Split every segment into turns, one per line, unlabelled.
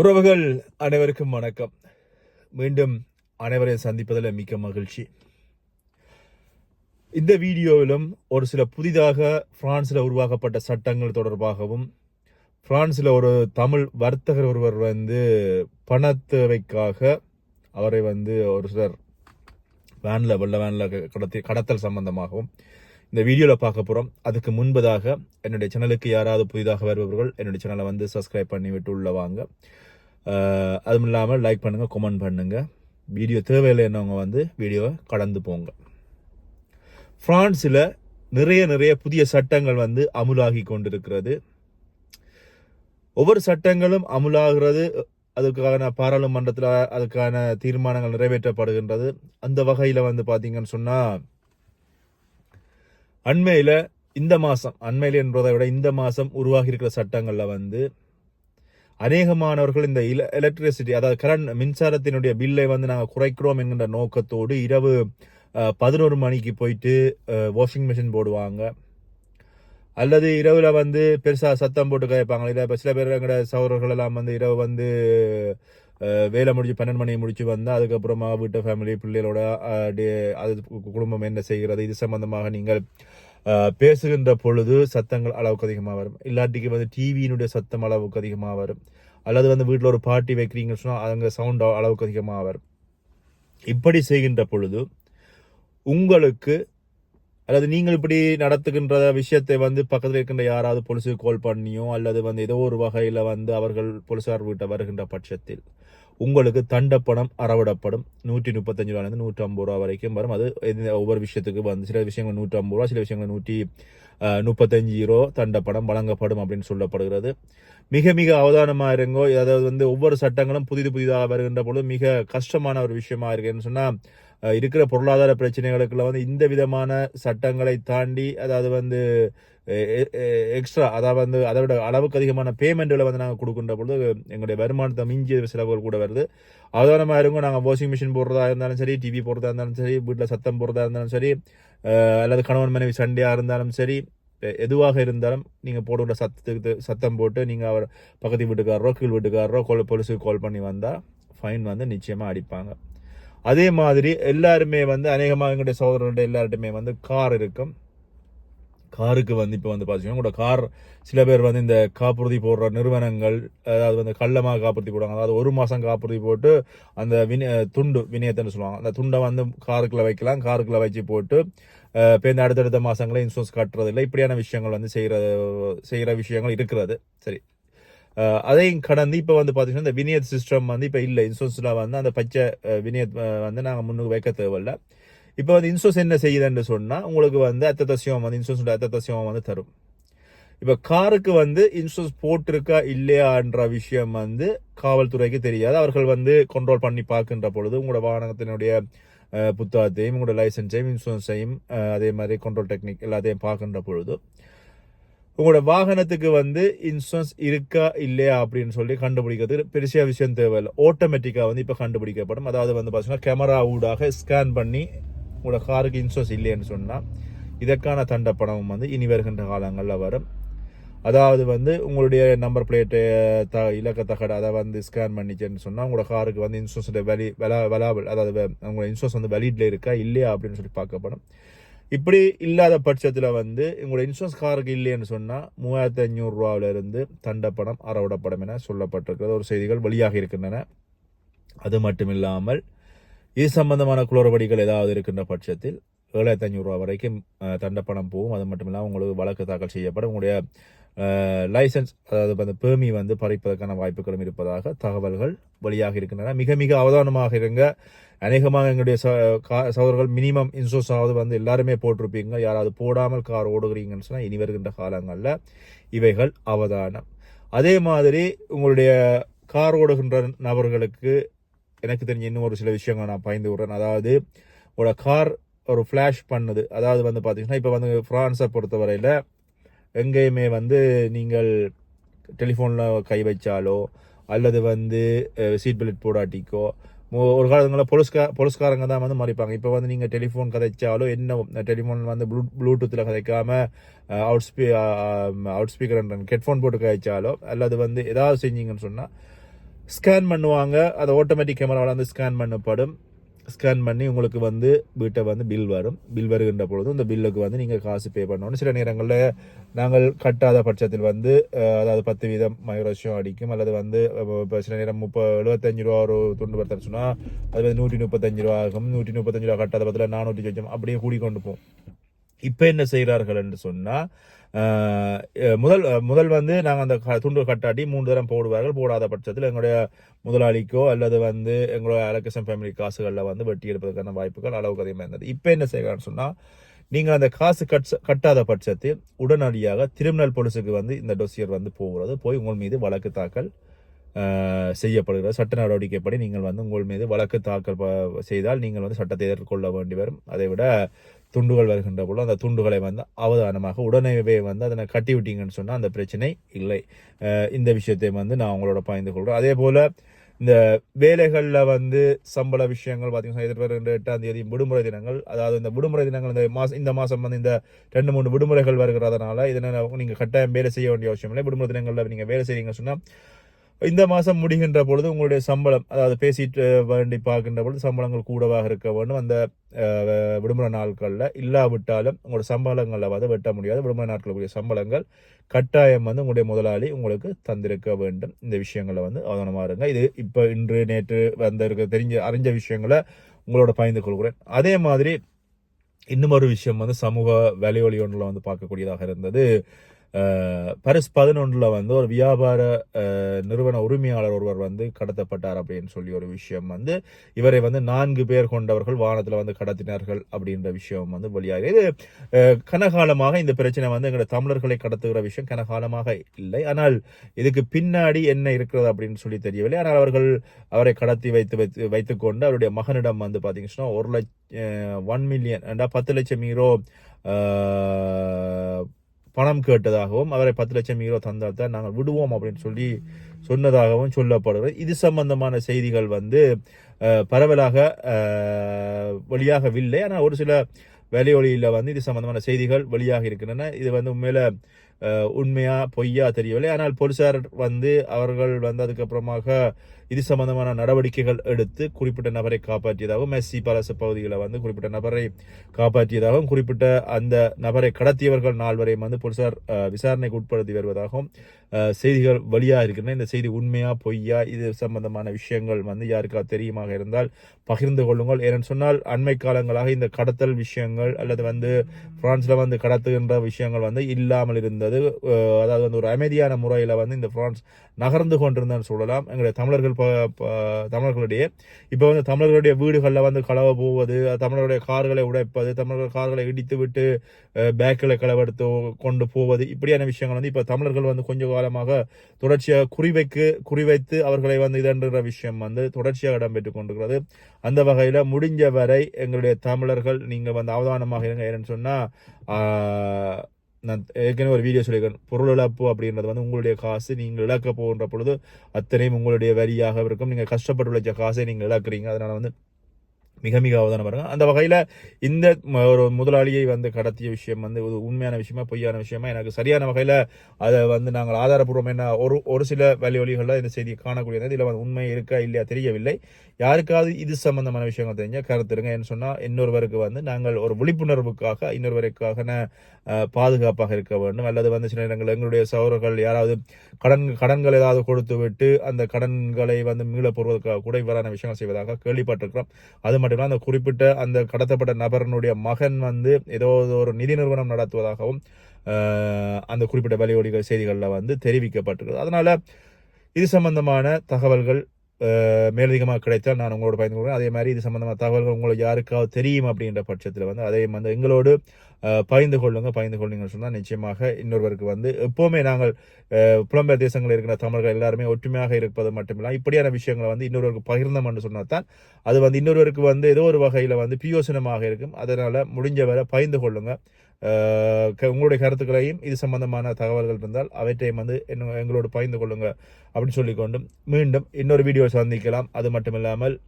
உறவுகள் அனைவருக்கும் வணக்கம். மீண்டும் அனைவரையும் சந்திப்பதில் மிக்க மகிழ்ச்சி. இந்த வீடியோவிலும் ஒரு சில புதிதாக பிரான்ஸில் உருவாக்கப்பட்ட சட்டங்கள் தொடர்பாகவும் பிரான்ஸில் ஒரு தமிழ் வர்த்தகர் ஒருவர் வந்து பணத்தேவைக்காக அவரை வந்து ஒரு சிலர் வேனில் வெள்ள வேனில் கடத்தி கடத்தல் சம்பந்தமாகவும் இந்த வீடியோவில் பார்க்க போகிறோம் அதுக்கு முன்பதாக என்னுடைய சேனலுக்கு யாராவது புதிதாக வருபவர்கள் என்னுடைய சேனலை வந்து சப்ஸ்கிரைப் பண்ணி விட்டு உள்ள வாங்க. அதுவும் இல்லாமல் லைக் பண்ணுங்கள் கமெண்ட் பண்ணுங்கள் வீடியோ தேவையில்லைன்னவங்க வந்து வீடியோவை கடந்து போங்க. ஃப்ரான்ஸில் நிறைய நிறைய புதிய சட்டங்கள் வந்து அமுலாகி கொண்டிருக்கிறது. ஒவ்வொரு சட்டங்களும் அமுலாகிறது அதுக்கான பாராளுமன்றத்தில் அதுக்கான தீர்மானங்கள் நிறைவேற்றப்படுகின்றது. அந்த வகையில் வந்து பார்த்தீங்கன்னு சொன்னால் அண்மையில் இந்த மாதம் அண்மையில் என்பதை விட இந்த மாதம் உருவாகி இருக்கிற சட்டங்களில் வந்து அநேகமானவர்கள் இந்த இல எலக்ட்ரிசிட்டி அதாவது கரண்ட் மின்சாரத்தினுடைய பில்லை வந்து நாங்கள் குறைக்கிறோம் என்கின்ற நோக்கத்தோடு இரவு பதினோரு மணிக்கு போயிட்டு வாஷிங் மிஷின் போடுவாங்க. அல்லது இரவில் வந்து பெருசாக சத்தம் போட்டு கேட்பாங்க இல்லை இப்போ சில பேர் எங்களோட சகோதரர்கள் எல்லாம் வந்து இரவு வந்து வேலை முடிச்சு பன்னெண்டு மணி முடிச்சு வந்தால் அதுக்கப்புறமா வீட்டு ஃபேமிலி பிள்ளைகளோட அது கு- குடும்பம் என்ன செய்கிறது? இது சம்பந்தமாக நீங்கள் பேசுகின்ற பொழுது சத்தங்கள் அளவுக்கு அதிகமாக வரும். இல்லாட்டிக்கு வந்து டிவியினுடைய சத்தம் அளவுக்கு அதிகமாக வரும். அல்லது வந்து வீட்டில் ஒரு பார்ட்டி வைக்கிறீங்கன்னு சொன்னால் அங்கே சவுண்ட் அளவுக்கு அதிகமாக வரும். இப்படி செய்கின்ற பொழுது உங்களுக்கு அல்லது நீங்கள் இப்படி நடத்துகின்ற விஷயத்தை வந்து பக்கத்தில் இருக்கின்ற யாராவது பொலிசுக்கு கால் பண்ணியோ அல்லது வந்து ஏதோ ஒரு வகையில் வந்து அவர்கள் போலீசார் வீட்டை வருகின்ற பட்சத்தில் உங்களுக்கு தண்டப்பணம் அறவிடப்படும். நூற்றி முப்பத்தஞ்சு ரூபாயிலிருந்து நூற்றி ஐம்பது ரூபா வரைக்கும் வரும். அது ஒவ்வொரு விஷயத்துக்கு வந்து சில விஷயங்கள் நூற்றி ஐம்பது ரூபா சில விஷயங்கள் நூற்றி முப்பத்தஞ்சு ரூபா தண்டப்பணம் வழங்கப்படும் அப்படின்னு சொல்லப்படுகிறது. மிக மிக அவதானமாக இருங்கோ. அதாவது வந்து ஒவ்வொரு சட்டங்களும் புதிது புதிதாக வருகின்ற பொழுது மிக கஷ்டமான ஒரு விஷயமா இருக்குன்னு சொன்னால் இருக்கிற பொருளாதார பிரச்சனைகளுக்குள்ள வந்து இந்த விதமான சட்டங்களை தாண்டி அதாவது வந்து எக்ஸ்ட்ரா அதாவது வந்து அதை விட அளவுக்கு அதிகமான பேமெண்ட்டுகளை வந்து நாங்கள் கொடுக்குற பொழுது எங்களுடைய வருமானத்தை மிஞ்சிய செலவுகள் கூட வருது. அவதானமாக இருக்கும் நாங்கள் வாஷிங் மிஷின் போடுறதா இருந்தாலும் சரி டிவி போடுறதா இருந்தாலும் சரி வீட்டில் சத்தம் போடுறதா இருந்தாலும் சரி அல்லது கணவன் மனைவி சண்டையாக இருந்தாலும் சரி எதுவாக இருந்தாலும் நீங்கள் போடுற சத்தத்துக்கு சத்தம் போட்டு நீங்கள் அவர் பக்கத்து வீட்டுக்காரரோ கீழ் வீட்டுக்காரரோ கொல் போலீஸுக்கு கால் பண்ணி வந்தால் ஃபைன் வந்து நிச்சயமாக அடிப்பாங்க. அதே மாதிரி எல்லாருமே வந்து அநேகமாக எங்களுடைய சகோதரர்களுடைய எல்லார்ட்டுமே வந்து கார் இருக்கும். காருக்கு வந்து இப்போ வந்து பார்த்தீங்கன்னா கூட கார் சில பேர் வந்து இந்த காப்புறுதி போடுற நிறுவனங்கள் அதாவது வந்து கள்ளமாக காப்புறுதி போடுவாங்க. அதாவது ஒரு மாதம் காப்புறுதி போட்டு அந்த வினய துண்டு வினயத்தைன்னு சொல்லுவாங்க. அந்த துண்டை வந்து காருக்குள்ள வைக்கலாம். காருக்குள்ள வச்சு போட்டு இப்போ இந்த அடுத்தடுத்த மாதங்களில் இன்சூரன்ஸ் கட்டுறதில்லை. இப்படியான விஷயங்கள் வந்து செய்கிற செய்கிற விஷயங்கள் இருக்கிறது. சரி. அதையும் கடந்து இப்போ வந்து பார்த்தீங்கன்னா இந்த வினியத் சிஸ்டம் வந்து இப்போ இல்லை. இன்சூரன்ஸில் வந்து அந்த பச்சை வினியத் வந்து நாங்கள் முன்னுக்கு வைக்க தேவையில்ல. இப்போ வந்து இன்சூரன்ஸ் என்ன செய்யுதுன்னு சொன்னால் உங்களுக்கு வந்து அத்தத்தசியம் வந்து இன்சூரன்ஸோட அத்தத்தசியம் வந்து தரும். இப்போ காருக்கு வந்து இன்சூரன்ஸ் போட்டிருக்கா இல்லையான்ற விஷயம் வந்து காவல்துறைக்கு தெரியாது. அவர்கள் வந்து கண்ட்ரோல் பண்ணி பார்க்கின்ற பொழுது உங்களோட வாகனத்தினுடைய புத்தகத்தையும் உங்களோட லைசன்ஸையும் இன்சூரன்ஸையும் அதே மாதிரி கண்ட்ரோல் டெக்னிக் எல்லாத்தையும் பார்க்கின்ற பொழுது உங்களோட வாகனத்துக்கு வந்து இன்சூரன்ஸ் இருக்கா இல்லையா அப்படின்னு சொல்லி கண்டுபிடிக்கிறதுக்கு பெருசாக விஷயம் தேவையில்லை. ஆட்டோமேட்டிக்காக வந்து இப்போ கண்டுபிடிக்கப்படும். அதாவது வந்து பார்த்தீங்கன்னா கேமரா ஊடாக ஸ்கேன் பண்ணி உங்களோட காருக்கு இன்சூரன்ஸ் இல்லைன்னு சொன்னால் இதற்கான தண்ட பணமும் வந்து இனி வருகின்ற காலங்களில் வரும். அதாவது வந்து உங்களுடைய நம்பர் பிளேட்டு த இலக்க தகடு அதை வந்து ஸ்கேன் பண்ணிச்சேன்னு சொன்னால் உங்களோட காருக்கு வந்து இன்சூரன்ஸோட வெளி வெலா வெலாபிள் அதாவது உங்களோட இன்சூரன்ஸ் வந்து வெளியில இருக்கா இல்லையா அப்படின்னு சொல்லி பார்க்கப்படும். இப்படி இல்லாத பட்சத்தில் வந்து உங்களோட இன்சூரன்ஸ் காருக்கு இல்லைன்னு சொன்னால் மூவாயிரத்தி ஐநூறுரூவாவில தண்டப்படம் அறவிடப்படம் என சொல்லப்பட்டிருக்கிறது. ஒரு செய்திகள் வெளியாக இருக்கின்றன. அது மட்டும் இல்லாமல் இது சம்பந்தமான குளறுபடிகள் ஏதாவது இருக்கின்ற பட்சத்தில் ஏழாயிரத்தி ஐநூறுரூவா வரைக்கும் தண்டப்பணம் போகும். அது மட்டும் இல்லாமல் உங்களுக்கு வழக்கு தாக்கல் செய்யப்படும். உங்களுடைய லைசன்ஸ் அதாவது அந்த பேமி வந்து பறிப்பதற்கான வாய்ப்புகளும் இருப்பதாக தகவல்கள் வெளியாக இருக்கின்றன. மிக மிக அவதானமாக இருங்க. அநேகமாக எங்களுடைய ச சகோதரர்கள் மினிமம் இன்சூரன்ஸ் ஆகுது வந்து எல்லாருமே போட்டிருப்பீங்க. யாராவது போடாமல் கார் ஓடுகிறீங்கன்னு சொன்னால் இனி வருகின்ற காலங்களில் இவைகள் அவதானம். அதே மாதிரி உங்களுடைய கார் ஓடுகின்ற நபர்களுக்கு எனக்கு தெரிஞ்ச இன்னும் ஒரு சில விஷயங்களை நான் பயந்து விடுறேன். அதாவது உங்களோட கார் ஒரு ஃப்ளாஷ் பண்ணுது. அதாவது வந்து பார்த்தீங்கன்னா இப்போ வந்து ஃப்ரான்ஸை பொறுத்தவரையில் எங்கேயுமே வந்து நீங்கள் டெலிஃபோனில் கை வச்சாலோ அல்லது வந்து சீட் பெல்ட் போடாட்டிக்கோ மு- ஒரு காலங்களில் பொலிஸ்கா பொலிஸ்காரங்க தான் வந்து மறைப்பாங்க. இப்போ வந்து நீங்கள் டெலிஃபோன் கதைச்சாலோ என்ன டெலிஃபோன் வந்து ப்ளூ ப்ளூடூத்தில் கதைக்காம அவுட் ஸ்பீ அவுட் ஸ்பீக்கர் ஹெட்ஃபோன் போட்டு கதைச்சாலோ அல்லது வந்து ஏதாவது செஞ்சீங்கன்னு சொன்னால் ஸ்கேன் பண்ணுவாங்க. அதை ஆட்டோமேட்டிக் கேமராவில் வந்து ஸ்கேன் பண்ணப்படும். ஸ்கேன் பண்ணி உங்களுக்கு வந்து வீட்டை வந்து பில் வரும். பில் வருகின்ற பொழுது இந்த பில்லுக்கு வந்து நீங்கள் காசு பே பண்ணணும். சில நேரங்களில் நாங்கள் கட்டாத பட்சத்தில் வந்து அதாவது பத்து வீதம் மைரோஷம் அடிக்கும். அல்லது வந்து இப்போ சில நேரம் முப்பது எழுபத்தஞ்சு ரூபா ஒரு துண்டு படுத்தன்னு சொன்னால் அது வந்து நூற்றி முப்பத்தஞ்சு ரூபா ஆகும். நூற்றி முப்பத்தஞ்சு ரூபா கட்டாத பத்தில் நானூற்றி சொச்சம் அப்படியே கூடி கொண்டு போகும். இப்போ என்ன செய்கிறார்கள் என்று சொன்னால் முதல் முதல் வந்து நாங்கள் அந்த க- துண்டு கட்டாட்டி மூன்று தரம் போடுவார்கள். போடாத பட்சத்தில் எங்களுடைய முதலாளிக்கோ அல்லது வந்து எங்களுடைய அலக்கசன் ஃபேமிலி காசுகளில் வந்து வெட்டி எடுப்பதற்கான வாய்ப்புகள் அளவுக்கு அதிகமாக இருந்தது இப்போ என்ன செய்கிறான்னு சொன்னால் நீங்கள் அந்த காசு கட் கட்டாத பட்சத்தில் உடனடியாக திருமணல் போலீஸுக்கு வந்து இந்த டொசியர் வந்து போகிறது. போய் உங்கள் மீது வழக்கு தாக்கல் செய்யப்படுகிறது. சட்ட நடவடிக்கைப்படி நீங்கள் வந்து உங்கள் மீது வழக்கு தாக்கல் ப- செய்தால் நீங்கள் வந்து சட்டத்தை எதிர்கொள்ள வேண்டி வரும். அதை விட துண்டுகள் வருகின்ற பொழுது அந்த துண்டுகளை வந்து அவதானமாக உடனேவே வந்து அதனை கட்டி விட்டீங்கன்னு சொன்னால் அந்த பிரச்சனை இல்லை. இந்த விஷயத்தை வந்து நான் உங்களோட பகிர்ந்து கொள்கிறேன் அதே போல் இந்த வேலைகளில் வந்து சம்பள விஷயங்கள் பார்த்தீங்கன்னா எதிர்வருகின்ற எட்டாம் தேதி விடுமுறை தினங்கள். அதாவது இந்த விடுமுறை தினங்கள் இந்த மாதம் இந்த மாதம் வந்து இந்த ரெண்டு மூணு விடுமுறைகள் வருகிறதுனால இதனால் நீங்கள் கட்டாயம் வேலை செய்ய வேண்டிய அவசியம் இல்லை. விடுமுறை தினங்களில் நீங்கள் வேலை செய்கிறீங்கன்னு சொன்னால் இந்த மாதம் முடிகின்ற பொழுது உங்களுடைய சம்பளம் அதாவது பேசிட்டு வேண்டி பார்க்கின்ற பொழுது சம்பளங்கள் கூடவாக இருக்க வேண்டும். அந்த விடுமுறை நாட்களில் இல்லாவிட்டாலும் உங்களோட சம்பளங்களில் வந்து வெட்ட முடியாது. விடுமுறை நாட்களுக்குரிய சம்பளங்கள் கட்டாயம் வந்து உங்களுடைய முதலாளி உங்களுக்கு தந்திருக்க வேண்டும். இந்த விஷயங்களை வந்து அவதானமாக இருங்க. இது இப்போ இன்று நேற்று வந்திருக்க தெரிஞ்ச அறிஞ்ச விஷயங்களை உங்களோட பகிர்ந்து கொள்கிறேன். அதே மாதிரி இன்னும் ஒரு விஷயம் வந்து சமூக வேலையொலி ஒன்றில் வந்து பார்க்கக்கூடியதாக இருந்தது. பரிஸ் பதினொன்றில் வந்து ஒரு வியாபார நிறுவன உரிமையாளர் ஒருவர் வந்து கடத்தப்பட்டார் அப்படின்னு சொல்லி ஒரு விஷயம் வந்து இவரை வந்து நான்கு பேர் கொண்டவர்கள் வானத்தில் வந்து கடத்தினார்கள் அப்படின்ற விஷயம் வந்து வெளியாகிறது இது கனகாலமாக இந்த பிரச்சனை வந்து எங்களோட தமிழர்களை கடத்துகிற விஷயம் கனகாலமாக இல்லை. ஆனால் இதுக்கு பின்னாடி என்ன இருக்கிறது அப்படின்னு சொல்லி தெரியவில்லை. ஆனால் அவர்கள் அவரை கடத்தி வைத்து வைத்து வைத்துக்கொண்டு அவருடைய மகனிடம் வந்து பார்த்தீங்கன்னா ஒரு லட்ச ஒன் மில்லியன் பத்து லட்சம் ஈரோ பணம் கேட்டதாகவும் அவரை பத்து லட்சம் ஈரோ தந்தால் தான் நாங்கள் விடுவோம் அப்படின்னு சொல்லி சொன்னதாகவும் சொல்லப்படுகிறது. இது சம்பந்தமான செய்திகள் வந்து பரவலாக வெளியாகவில்லை. ஆனால் ஒரு சில வேலையொலியில் வந்து இது சம்பந்தமான செய்திகள் வெளியாக இருக்கின்றன. இது வந்து உண்மையில உண்மையா பொய்யா தெரியவில்லை. ஆனால் போலீசார் வந்து அவர்கள் வந்து அதுக்கப்புறமாக இது சம்பந்தமான நடவடிக்கைகள் எடுத்து குறிப்பிட்ட நபரை காப்பாற்றியதாகவும் எஸ்சி பலச பகுதிகளில் வந்து குறிப்பிட்ட நபரை காப்பாற்றியதாகவும் குறிப்பிட்ட அந்த நபரை கடத்தியவர்கள் நால்வரையும் வந்து போலீசார் விசாரணைக்கு உட்படுத்தி வருவதாகவும் செய்திகள் வழியாக இருக்கின்றன. இந்த செய்தி உண்மையா பொய்யா இது சம்பந்தமான விஷயங்கள் வந்து யாருக்கா தெரியுமாக இருந்தால் பகிர்ந்து கொள்ளுங்கள். ஏன்னு சொன்னால் அண்மை காலங்களாக இந்த கடத்தல் விஷயங்கள் அல்லது வந்து பிரான்ஸில் வந்து கடத்துகின்ற விஷயங்கள் வந்து இல்லாமல் இருந்தது. இருந்தது அதாவது வந்து ஒரு அமைதியான முறையில் வந்து இந்த பிரான்ஸ் நகர்ந்து கொண்டிருந்தேன்னு சொல்லலாம். எங்களுடைய தமிழர்கள் தமிழர்களுடைய இப்போ வந்து தமிழர்களுடைய வீடுகளில் வந்து களவு போவது தமிழருடைய கார்களை உடைப்பது தமிழர்கள் கார்களை இடித்து விட்டு பேக்கில் களவெடுத்து கொண்டு போவது இப்படியான விஷயங்கள் வந்து இப்போ தமிழர்கள் வந்து கொஞ்ச காலமாக தொடர்ச்சியாக குறிவைக்கு குறிவைத்து அவர்களை வந்து இதன்ற விஷயம் வந்து தொடர்ச்சியாக இடம்பெற்று கொண்டிருக்கிறது. அந்த வகையில் முடிஞ்ச வரை எங்களுடைய தமிழர்கள் நீங்கள் வந்து அவதானமாக இருங்க ஏன்னு சொன்னால் நான் ஏற்கனவே ஒரு வீடியோ சொல்லியிருக்கேன். பொருள் இழப்பு அப்படின்றது வந்து உங்களுடைய காசு நீங்கள் இழக்க போகின்ற பொழுது அத்தனையும் உங்களுடைய வரியாக இருக்கும். நீங்கள் கஷ்டப்பட்டு உழைச்ச காசை நீங்கள் இழக்கிறீங்க. அதனால் வந்து மிக மிக அவதானம் பாருங்க. அந்த வகையில் இந்த ஒரு முதலாளியை வந்து கடத்திய விஷயம் வந்து ஒரு உண்மையான விஷயமா பொய்யான விஷயமா எனக்கு சரியான வகையில் அதை வந்து நாங்கள் ஆதாரப்பூர்வம் என்ன ஒரு ஒரு சில வழிகளில் இந்த செய்தியை காணக்கூடியது. இதில் வந்து உண்மை இருக்கா இல்லையா தெரியவில்லை. யாருக்காவது இது சம்பந்தமான விஷயங்கள் தெரிஞ்ச கருத்துருங்க என்று சொன்னால் இன்னொருவருக்கு வந்து நாங்கள் ஒரு விழிப்புணர்வுக்காக இன்னொருவருக்காக பாதுகாப்பாக இருக்க வேண்டும். அல்லது வந்து சில நேரங்கள் எங்களுடைய சௌரர்கள் யாராவது கடன் கடன்கள் ஏதாவது கொடுத்து விட்டு அந்த கடன்களை வந்து மீளப் பெறுவதற்காக கூட இவ்வாறான விஷயங்கள் செய்வதாக கேள்விப்பட்டிருக்கிறோம். அது மட்டும் அந்த குறிப்பிட்ட அந்த கடத்தப்பட்ட நபரனுடைய மகன் வந்து ஏதோ ஒரு நிதி நிறுவனம் நடத்துவதாகவும் அந்த குறிப்பிட்ட வலியொலிகள் செய்திகளில் வந்து தெரிவிக்கப்பட்டிருக்கிறது அதனால் இது சம்பந்தமான தகவல்கள் மேலதிகமாக கிடைத்தால் நான் உங்களோட பயந்து கொள்கிறேன் அதே மாதிரி இது சம்பந்தமான தகவல்கள் உங்களுக்கு யாருக்காவது தெரியும் அப்படின்ற பட்சத்தில் வந்து அதே வந்து எங்களோடு பகிர்ந்து கொள்ளுங்க. பகிர்ந்து கொள்ளுங்கன்னு சொன்னால் நிச்சயமாக இன்னொருவருக்கு வந்து எப்போவுமே நாங்கள் புலம்பெயர் தேசங்களில் இருக்கிற தமிழர்கள் எல்லாருமே ஒற்றுமையாக இருப்பது மட்டுமில்லை இப்படியான விஷயங்களை வந்து இன்னொருவருக்கு பகிர்ந்தோம்னு சொன்னால் தான் அது வந்து இன்னொருவருக்கு வந்து ஏதோ ஒரு வகையில் வந்து பியோசனமாக இருக்கும். அதனால் முடிஞ்ச வரை பகிர்ந்து கொள்ளுங்கள் உங்களுடைய கருத்துக்களையும் இது சம்பந்தமான தகவல்கள் இருந்தால் அவற்றையும் வந்து என்ன- எங்களோடு பகிர்ந்து கொள்ளுங்க அப்படின்னு சொல்லிக்கொண்டும் மீண்டும் இன்னொரு வீடியோ சந்திக்கலாம். அது மட்டும் இல்லாமல்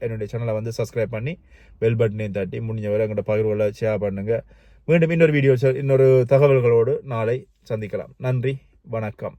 என்னுடைய சேனலை வந்து சப்ஸ்கிரைப் பண்ணி பெல் பட்டனையும் தட்டி முடிஞ்ச வரை எங்களோட பகிர்வுகளை ஷேர் பண்ணுங்க. மீண்டும் இன்னொரு வீடியோ இன்னொரு தகவல்களோடு நாளை சந்திக்கலாம். நன்றி வணக்கம்.